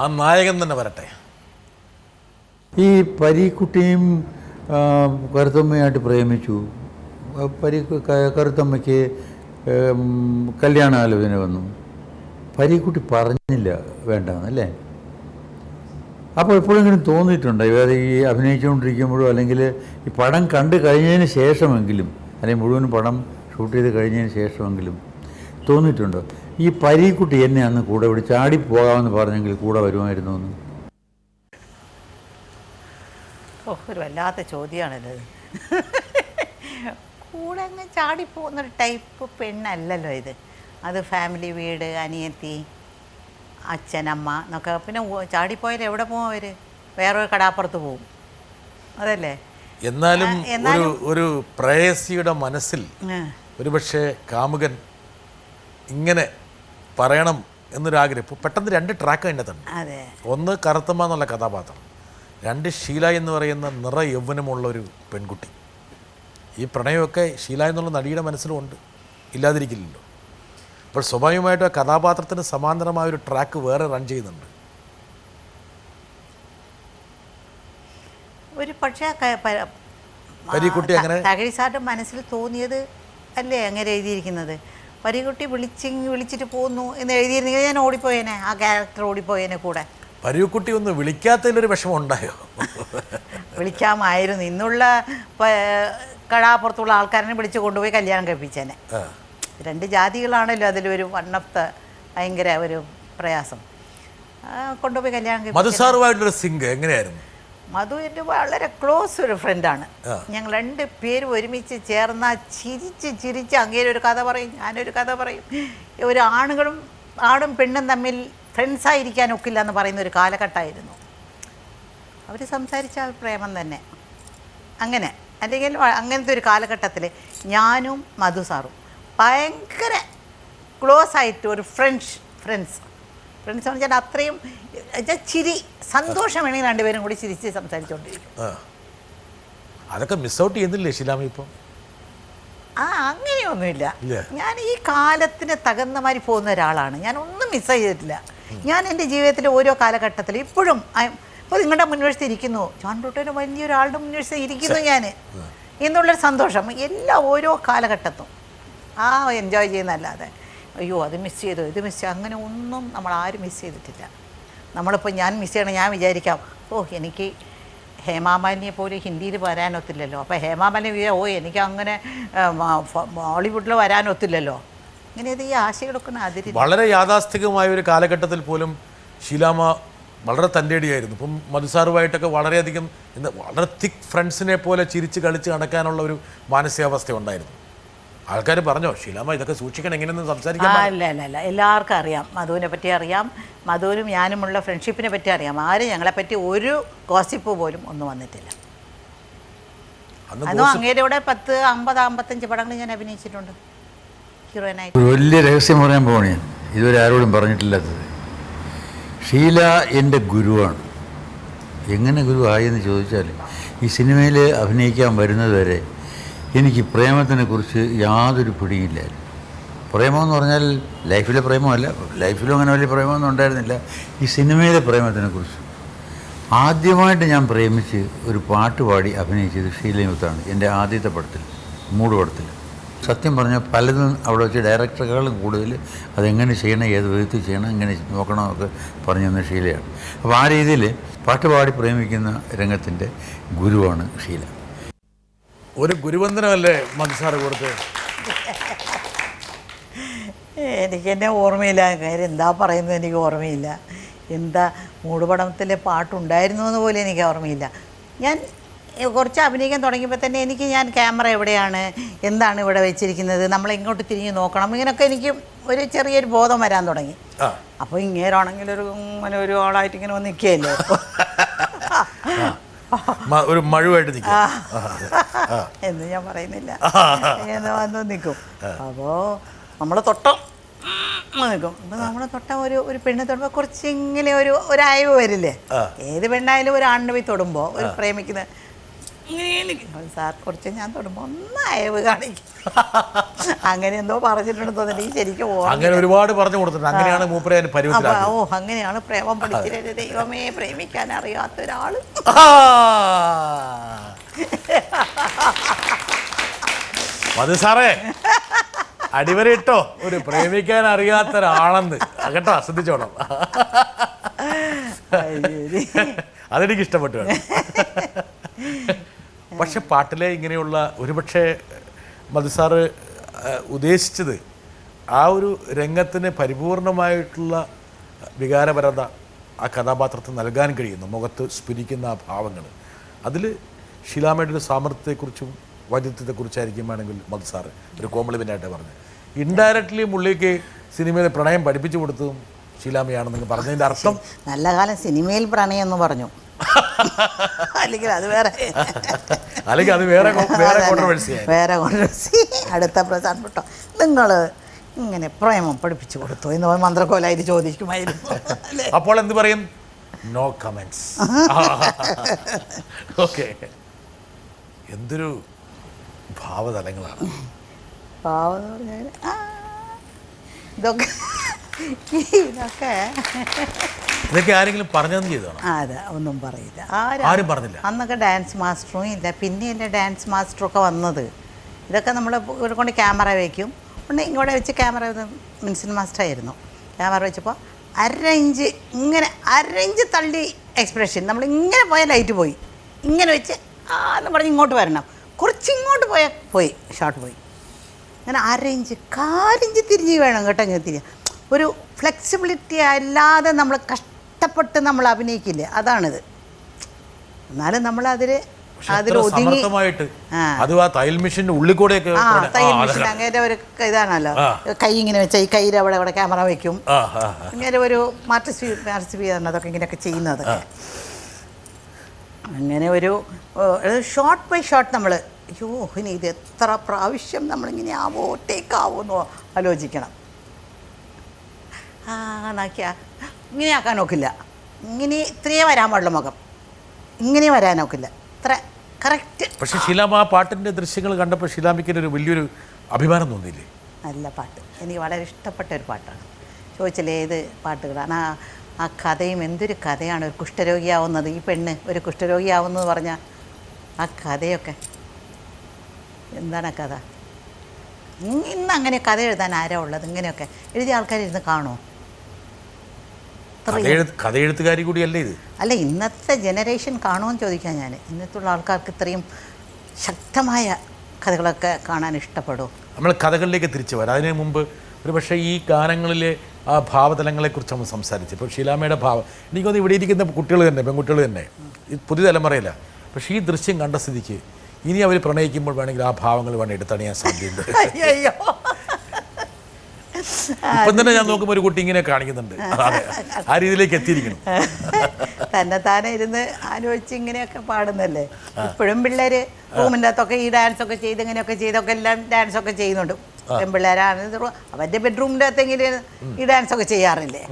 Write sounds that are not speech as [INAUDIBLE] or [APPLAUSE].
ആ നായകൻ തന്നെ വരട്ടെ. ഈ പരീക്കുട്ടിയും കറുത്തമ്മയായിട്ട് പ്രേമിച്ചു. പരി കറുത്തമ്മയ്ക്ക് കല്യാണ ആലോചന വന്നു. പരീക്കുട്ടി പറഞ്ഞില്ല വേണ്ടെന്നല്ലേ? അപ്പോൾ എപ്പോഴെങ്കിലും തോന്നിയിട്ടുണ്ട്? ഇവർ ഈ അഭിനയിച്ചുകൊണ്ടിരിക്കുമ്പോഴോ അല്ലെങ്കിൽ ഈ പടം കണ്ടു കഴിഞ്ഞതിന് ശേഷമെങ്കിലും അല്ലെങ്കിൽ മുഴുവൻ പടം ഷൂട്ട് ചെയ്ത് കഴിഞ്ഞതിന് ശേഷമെങ്കിലും തോന്നിയിട്ടുണ്ടോ? ഈ പരീക്കുട്ടി എന്നെ അന്ന് കൂടെ ചാടി പോകാമെന്ന് പറഞ്ഞെങ്കിൽ കൂടെ വരുമായിരുന്നു എന്ന്. ഓ ഒരു വല്ലാത്ത ചോദ്യമാണല്ലോ ഇത് കൂടെ അങ്ങ് ചാടിപ്പോകുന്നൊരു ടൈപ്പ് പെണ്ണല്ലല്ലോ ഇത്. അത് ഫാമിലി വീട് അനിയത്തി അച്ഛൻ അമ്മ എന്നൊക്കെ. പിന്നെ ചാടിപ്പോയാൽ എവിടെ പോകും അവർ വേറൊരു കടാപ്പുറത്ത് പോകും അതല്ലേ? എന്നാലും ഒരു ഒരു പ്രേയസിയുടെ മനസ്സിൽ. ഒരുപക്ഷെ കാമുകൻ ഇങ്ങനെ പറയണം എന്നൊരാഗ്രഹം. ഇപ്പോൾ പെട്ടെന്ന് രണ്ട് ട്രാക്ക് അതിനകത്തുണ്ട് അതെ. ഒന്ന് കറുത്തമ്മ എന്നുള്ള കഥാപാത്രം. രണ്ട് ഷീല എന്ന് പറയുന്ന നിറ യൗവനമുള്ള ഒരു പെൺകുട്ടി. ഈ പ്രണയമൊക്കെ ഷീല എന്നുള്ള നടിയുടെ മനസ്സിലും ഉണ്ട്. ഇല്ലാതിരിക്കില്ലല്ലോ. അപ്പോൾ സ്വാഭാവികമായിട്ടും ആ കഥാപാത്രത്തിന് സമാന്തരമായ ഒരു ട്രാക്ക് വേറെ റൺ ചെയ്യുന്നുണ്ട്. ഒരു പക്ഷേ അങ്ങനെ- തകഴി സാറിന്റെ മനസ്സിൽ തോന്നിയത് അല്ലേ അങ്ങനെ എഴുതിയിരിക്കുന്നത്? പരീക്കുട്ടി വിളിച്ചി വിളിച്ചിട്ട് പോകുന്നു എന്ന് എഴുതിയിരുന്നെങ്കിൽ ഞാൻ ഓടിപ്പോയേനെ ആ ക്യാരക്ടർ ഓടിപ്പോയേനെ കൂടെ. പരികുട്ടി ഒന്ന് വിളിക്കാത്തതിലൊരു വിഷമം ഉണ്ടായോ വിളിക്കാമായിരുന്നു. ഇന്നുള്ള കടാപ്പുറത്തുള്ള ആൾക്കാരനെ വിളിച്ച് കൊണ്ടുപോയി കല്യാണം കഴിപ്പിച്ചേനെ. രണ്ട് ജാതികളാണല്ലോ അതിലൊരു വൺ ഓഫ് ദ ഭയങ്കര ഒരു പ്രയാസം. കൊണ്ടുപോയി കല്യാണം കഴിപ്പിച്ചു മധുസാറുമായിട്ടൊരു സിങ്ക് എങ്ങനെയായിരുന്നു? മധു എന്റെ വളരെ ക്ലോസ് ഒരു ഫ്രണ്ടാണ്. ഞങ്ങൾ രണ്ട് പേരും ഒരുമിച്ച് ചേർന്ന ചിരിച്ച് ചിരിച്ച് അങ്ങേ ഒരു കഥ പറയും ഞാനൊരു കഥ പറയും. ഒരു ആണുങ്ങളും ആണും പെണ്ണും തമ്മിൽ ഫ്രണ്ട്സായിരിക്കാൻ ഒക്കില്ല എന്ന് പറയുന്ന ഒരു കാലഘട്ടമായിരുന്നു. അവർ സംസാരിച്ച പ്രേമം തന്നെ. അങ്ങനെ അല്ലെങ്കിൽ അങ്ങനത്തെ ഒരു കാലഘട്ടത്തിൽ ഞാനും മധു സാറും ഭയങ്കര ക്ലോസ് ആയിട്ട് ഒരു ഫ്രണ്ട്സ് ഫ്രണ്ട്സ് ഫ്രണ്ട്സ് എന്ന് വെച്ചാൽ അത്രയും ചിരി സന്തോഷം വേണമെങ്കിൽ രണ്ടുപേരും കൂടി ചിരിച്ച് സംസാരിച്ചുകൊണ്ടിരിക്കും ആ. അതൊക്കെ മിസ് ഔട്ട് ചെയ്യുന്നില്ലേ ശിലാമ ഇപ്പം? ആ അങ്ങനെയൊന്നുമില്ല. ഞാൻ ഈ കാലത്തിന് തകർന്ന മാതിരി പോകുന്ന ഒരാളാണ്. ഞാൻ ഒന്നും മിസ് ചെയ്തിട്ടില്ല. ഞാൻ എന്റെ ജീവിതത്തിലെ ഓരോ കാലഘട്ടത്തിലും ഇപ്പോഴും ഇപ്പോൾ നിങ്ങളുടെ മുൻവശത്ത് ഇരിക്കുന്നു. ജോൺ ബ്രൂട്ടോന് വലിയൊരാളുടെ മുൻവശത്ത് ഇരിക്കുന്നു ഞാൻ എന്നുള്ളൊരു സന്തോഷം. എല്ലാ ഓരോ കാലഘട്ടത്തും. ആ എൻജോയ് ചെയ്യുന്നതല്ലാതെ. അയ്യോ അത് മിസ് ചെയ്തോ ഇത് മിസ് ചെയ്തു. അങ്ങനെ ഒന്നും നമ്മൾ ആരും മിസ് ചെയ്തിട്ടില്ല. നമ്മളിപ്പോൾ ഞാൻ മിസ് ചെയ്യണം ഞാൻ വിചാരിക്കാം ഓ എനിക്ക് ഹേമാമാലിനിയെ പോലെ ഹിന്ദിയിൽ വരാനൊത്തില്ലല്ലോ അപ്പോൾ ഹേമാമാലിനി വിചാ ഓ എനിക്ക് അങ്ങനെ ബോളിവുഡിൽ വരാനൊത്തില്ലല്ലോ ഇങ്ങനെ ഈ ആശയങ്ങളൊക്കെ അതിരി വളരെ യാഥാസ്ഥികമായ ഒരു കാലഘട്ടത്തിൽ പോലും ഷീലാമ വളരെ തന്റെടിയായിരുന്നു ഇപ്പം മധുസാറുമായിട്ടൊക്കെ വളരെയധികം വളരെ തിക്ക് ഫ്രണ്ട്സിനെ പോലെ ചിരിച്ച് കളിച്ച് നടക്കാനുള്ള ഒരു മാനസികാവസ്ഥ ഉണ്ടായിരുന്നു. ആൾക്കാർ പറഞ്ഞോ ശിലാമ ഇതൊക്കെ സൂക്ഷിക്കണം എങ്ങനെയൊന്നും സംസാരിക്കാൻ അല്ല അല്ല അല്ല എല്ലാവർക്കും അറിയാം. മധുവിനെ പറ്റി അറിയാം. മധുവിനും ഞാനുമുള്ള ഫ്രണ്ട്ഷിപ്പിനെ പറ്റി അറിയാം. ആരും ഞങ്ങളെപ്പറ്റി ഒരു ഗോസിപ്പ് പോലും ഒന്നും വന്നിട്ടില്ല. അന്നും അതും അങ്ങേരുടെ കൂടെ പത്ത് അമ്പത് അമ്പത്തഞ്ച് പടങ്ങൾ ഞാൻ അഭിനയിച്ചിട്ടുണ്ട്. ഹീറോയിനായിട്ട്. വലിയ രഹസ്യം പറയാൻ പോകണേ ഇതുവരെ ആരോടും പറഞ്ഞിട്ടില്ലാത്തത്. ഷീല എന്റെ ഗുരുവാണ്. എങ്ങനെ ഗുരു ആയെന്ന് ചോദിച്ചാൽ ഈ സിനിമയിൽ അഭിനയിക്കാൻ വരുന്നത് വരെ എനിക്ക് പ്രേമത്തിനെ കുറിച്ച് യാതൊരു പിടിയില്ലായിരുന്നു. പ്രേമമെന്ന് പറഞ്ഞാൽ ലൈഫിലെ പ്രേമമല്ല ലൈഫിലും അങ്ങനെ വലിയ പ്രേമമൊന്നും ഉണ്ടായിരുന്നില്ല. ഈ സിനിമയിലെ പ്രേമത്തിനെ കുറിച്ച് ആദ്യമായിട്ട് ഞാൻ പ്രേമിച്ച് ഒരു പാട്ട് പാടി അഭിനയിച്ചത് ഷീലയുത്താണ് എന്റെ ആദ്യത്തെ പടത്തിൽ മൂട് പടത്തിൽ. സത്യം പറഞ്ഞാൽ പലതും അവിടെ വെച്ച് ഡയറക്ടറുകളും കൂടുതൽ അതെങ്ങനെ ചെയ്യണം ഏത് വിധത്തിൽ ചെയ്യണം എങ്ങനെ നോക്കണമെന്നൊക്കെ പറഞ്ഞു തന്ന ഷീലയാണ്. അപ്പോൾ ആ രീതിയിൽ പാട്ട് പാടി പ്രേമിക്കുന്ന രംഗത്തിന്റെ ഗുരുവാണ് ഷീല. ഒരു ഗുരുവന്ദനമല്ലേ മനസ്സാറ് കൊടുത്ത്? എനിക്ക് എന്നെ ഓർമ്മയില്ല. കാര്യം എന്താ പറയുന്നത് എനിക്ക് ഓർമ്മയില്ല. എന്താ മൂടുപടത്തിലെ പാട്ടുണ്ടായിരുന്നു എന്ന് പോലും എനിക്ക് ഓർമ്മയില്ല. ഞാൻ കുറച്ച് അഭിനയിക്കാൻ തുടങ്ങിയപ്പോൾ തന്നെ എനിക്ക് ഞാൻ ക്യാമറ എവിടെയാണ്? എന്താണ് ഇവിടെ വെച്ചിരിക്കുന്നത്? നമ്മൾ എങ്ങോട്ട് തിരിഞ്ഞ് നോക്കണം? ഇങ്ങനെയൊക്കെ എനിക്ക് ഒരു ചെറിയൊരു ബോധം വരാൻ തുടങ്ങി. അപ്പോൾ ഇങ്ങേരാണെങ്കിൽ ഒരു ഇങ്ങനെ ഒരു ആളായിട്ട് ഇങ്ങനെ വന്ന് നിൽക്കുകയല്ലേ? [LAUGHS] ഒരു മഴുവായിട്ട് നിൽക്കും എന്ന് ഞാൻ പറയുന്നില്ല. വന്ന് നിൽക്കും. അപ്പോൾ നമ്മൾ തൊട്ടോ നിൽക്കും. നമ്മൾ തൊട്ട ഒരു ഒരു പെണ്ണ് തൊടുമ്പോൾ കുറച്ചിങ്ങനെ ഒരു ഒരു അയവ് വരില്ലേ. ഏത് പെണ്ണായാലും ഒരു ആണിനെ പോയി തൊടുമ്പോൾ ഒരു പ്രേമിക്കുന്ന സാർ കുറച്ച് ഞാൻ തൊടുമ്പോൾ ഒന്ന് അയവ് കാണിക്കും. അങ്ങനെ എന്തോ പറഞ്ഞിട്ടുണ്ടെന്ന് തോന്നി എനിക്ക് ശരിക്കും അങ്ങനെ ഒരുപാട് പറഞ്ഞു കൊടുത്തിട്ടുണ്ട്. അങ്ങനെയാണ് മൂപ്പരെ ഓ അങ്ങനെയാണ് പ്രേമം പഠിച്ചിട്ട് ദൈവമേ പ്രേമിക്കാൻ അറിയാത്ത ഒരാൾ മതി സാറേ അടിവരയിട്ടോ? ഒരു പ്രേമിക്കാൻ അറിയാത്ത ഒരാളെന്ന്. കേട്ടോ ശ്രദ്ധിച്ചോണം. അതെനിക്ക് ഇഷ്ടപ്പെട്ടു. പക്ഷെ പാട്ടിലെ ഇങ്ങനെയുള്ള ഒരുപക്ഷെ മധുസാറ് ഉദ്ദേശിച്ചത് ആ ഒരു രംഗത്തിന് പരിപൂർണമായിട്ടുള്ള വികാരപരത ആ കഥാപാത്രത്തിന് നൽകാൻ കഴിയുന്നു മുഖത്ത് സ്ഫുരിക്കുന്ന ആ ഭാവങ്ങൾ. അതിൽ ഷീലാമയുടെ ഒരു സാമർത്ഥ്യത്തെക്കുറിച്ചും വൈദ്യുത്യത്തെക്കുറിച്ചായിരിക്കും വേണമെങ്കിൽ മധുസാറ് ഒരു കോംപ്ലിമെന്റായിട്ട് പറഞ്ഞത്. ഇൻഡയറക്റ്റ്ലി മുള്ളിക്ക് സിനിമയിൽ പ്രണയം പഠിപ്പിച്ചു കൊടുത്തതും ഷീലാമയാണെന്ന് പറഞ്ഞതിന്റെ അർത്ഥം? നല്ല കാലം സിനിമയിൽ പ്രണയം എന്ന് പറഞ്ഞു. അല്ലെങ്കിൽ അത് വേറെ. അല്ലെങ്കിൽ അത് വേറെ വേറെ അതന്നെ. കോൺട്രവേഴ്സിയായി വേറെ കോൺട്രവേഴ്സി അടുത്ത പ്രധാനപ്പെട്ട നിങ്ങൾ ഇങ്ങനെ പ്രേമം പഠിപ്പിച്ചു കൊടുത്തു? എന്ന് മന്ത്രക്കോലായിട്ട് ചോദിക്കുമായിരുന്നു. അപ്പോൾ എന്ത് പറയും? നോ കമൻസ് ഓക്കെ എന്തൊരു ഭാവതലങ്ങളാണ്. ഭാവം എന്ന് പറഞ്ഞാൽ ഇതൊക്കെ ഇതൊക്കെ ഇതൊക്കെ ആരെങ്കിലും പറഞ്ഞതെന്ന് ചെയ്തതാണ്? അതെ. ഒന്നും പറയില്ല. ആരും? പറഞ്ഞില്ല. അന്നൊക്കെ ഡാൻസ് മാസ്റ്ററും ഇല്ല. പിന്നെ എന്റെ ഡാൻസ് മാസ്റ്ററൊക്കെ വന്നത്. ഇതൊക്കെ നമ്മൾ ഇവിടെ കൊണ്ട് ക്യാമറ വയ്ക്കും പിന്നെ ഇങ്ങോട്ട് വെച്ച് ക്യാമറ മിൻസിൻ മാസ്റ്റർ ആയിരുന്നു ക്യാമറ വെച്ചപ്പോൾ അരഞ്ച് ഇങ്ങനെ അരഞ്ച് തള്ളി എക്സ്പ്രഷൻ. നമ്മൾ ഇങ്ങനെ പോയാൽ ലൈറ്റ് പോയി. ഇങ്ങനെ വെച്ച് ആ എന്ന് പറഞ്ഞ് ഇങ്ങോട്ട് വരണം. കുറച്ച് ഇങ്ങോട്ട് പോയാൽ പോയി. ഷോട്ട് പോയി. അങ്ങനെ അരഞ്ച് കാലിഞ്ച് തിരിഞ്ഞ് വേണം കേട്ടോ ഇങ്ങനെ തിരിയാൻ. ഒരു ഫ്ലെക്സിബിലിറ്റി അല്ലാതെ നമ്മൾ കഷ്ടപ്പെട്ട് നമ്മൾ അഭിനയിക്കില്ലേ? അതാണിത്. എന്നാലും നമ്മൾ അതിൽ സമർത്ഥമായിട്ട്. അതും ആ തയ്യൽ മെഷീന്റെ ഉള്ളിൽ കൂടെയൊക്കെ തയ്യൽ മെഷീൻ അങ്ങനെ ഒരു ഇതാണല്ലോ. കൈ ഇങ്ങനെ വെച്ചാൽ ഈ കയ്യിൽ അവിടെ അവിടെ ക്യാമറ വെക്കും. ഇങ്ങനെ ഒരു മാർച്ച് സ്വീ അതൊക്കെ ഇങ്ങനെയൊക്കെ ചെയ്യുന്നത്. അങ്ങനെ ഒരു ഷോർട്ട് ബൈ ഷോർട്ട് നമ്മൾ അയ്യോ ഇനി ഇത് എത്ര പ്രാവശ്യം നമ്മളിങ്ങനെ ആവോ ടേക്ക് ആവോ എന്ന് ആലോചിക്കണം. ആ നോക്കിയാ. ഇങ്ങനെ ആക്കാൻ നോക്കില്ല. ഇങ്ങനെ ഇത്രയേ വരാൻ പാടുള്ള മുഖം. ഇങ്ങനെ വരാൻ നോക്കില്ല. ഇത്ര കറക്റ്റ് പക്ഷെ ശിലാമ ആ പാട്ടിന്റെ ദൃശ്യങ്ങൾ കണ്ടപ്പോൾ ശിലാമിക്കിന് ഒരു വലിയൊരു അഭിമാനം തോന്നിയില്ലേ? നല്ല പാട്ട്. എനിക്ക് വളരെ ഇഷ്ടപ്പെട്ട ഒരു പാട്ടാണ്. ചോദിച്ചില്ലേ ഏത് പാട്ടുകളാണ്? ആ ആ കഥയും എന്തൊരു കഥയാണ്? ഒരു കുഷ്ഠരോഗിയാവുന്നത്. ഈ പെണ്ണ് ഒരു കുഷ്ഠരോഗിയാവുന്നത് പറഞ്ഞാൽ ആ കഥയൊക്കെ. എന്താണ് ആ കഥ? ഇന്ന് ഇന്ന് അങ്ങനെ കഥ എഴുതാൻ ആരാ ഉള്ളത്? ഇങ്ങനെയൊക്കെ. എഴുതിയ ആൾക്കാരിരുന്ന് കാണുമോ കഥ ഇത്രയും എഴുത്ത് കഥ എഴുത്തുകാരി കൂടിയല്ലേ ഇത്? അല്ല ഇന്നത്തെ ജനറേഷൻ കാണുമെന്ന് ചോദിക്കാൻ ഞാൻ ഇന്നത്തുള്ള ആൾക്കാർക്ക് ഇത്രയും ശക്തമായ കഥകളൊക്കെ കാണാൻ ഇഷ്ടപ്പെടും. നമ്മൾ കഥകളിലേക്ക് തിരിച്ചു വരാം. അതിനു മുമ്പ് ഒരു പക്ഷേ ഈ ഗാനങ്ങളിലെ ആ ഭാവതലങ്ങളെക്കുറിച്ച് നമ്മൾ സംസാരിച്ചു. ഇപ്പോൾ ഷീലാമയുടെ ഭാവം. എനിക്ക് തോന്നുന്നു ഇവിടെ ഇരിക്കുന്ന കുട്ടികൾ തന്നെ പെൺകുട്ടികൾ തന്നെ പുതിയ തലമുറയില്ല പക്ഷേ ഈ ദൃശ്യം കണ്ട സ്ഥിതിക്ക് ഇനി അവർ പ്രണയിക്കുമ്പോൾ വേണമെങ്കിൽ ആ ഭാവങ്ങൾ വേണം എടുത്തണിയാൻ സാധ്യതയുണ്ട്. അയ്യോ ഇപ്പം തന്നെ ഞാൻ നോക്കുമ്പോൾ ഒരു കുട്ടി ഇങ്ങനെ കാണിക്കുന്നുണ്ട്. ആ. രീതിയിലേക്ക് എത്തിയിരിക്കുന്നു. തന്നെ താനെ ഇരുന്ന് ആലോചിച്ച് ഇങ്ങനെയൊക്കെ പാടുന്നല്ലേ? ഇപ്പോഴും പിള്ളേര് റൂമിന്റെ അകത്തൊക്കെ ഈ ഡാൻസ് ഒക്കെ ചെയ്ത് ഇങ്ങനെയൊക്കെ ചെയ്തൊക്കെ എല്ലാം ഡാൻസ് ഒക്കെ ചെയ്യുന്നുണ്ട് പെൺപിള്ളേരാണ് അവന്റെ ബെഡ്റൂമിന്റെ അകത്തെങ്കിലും ഈ ഡാൻസ് ഒക്കെ ചെയ്യാറില്ലേ?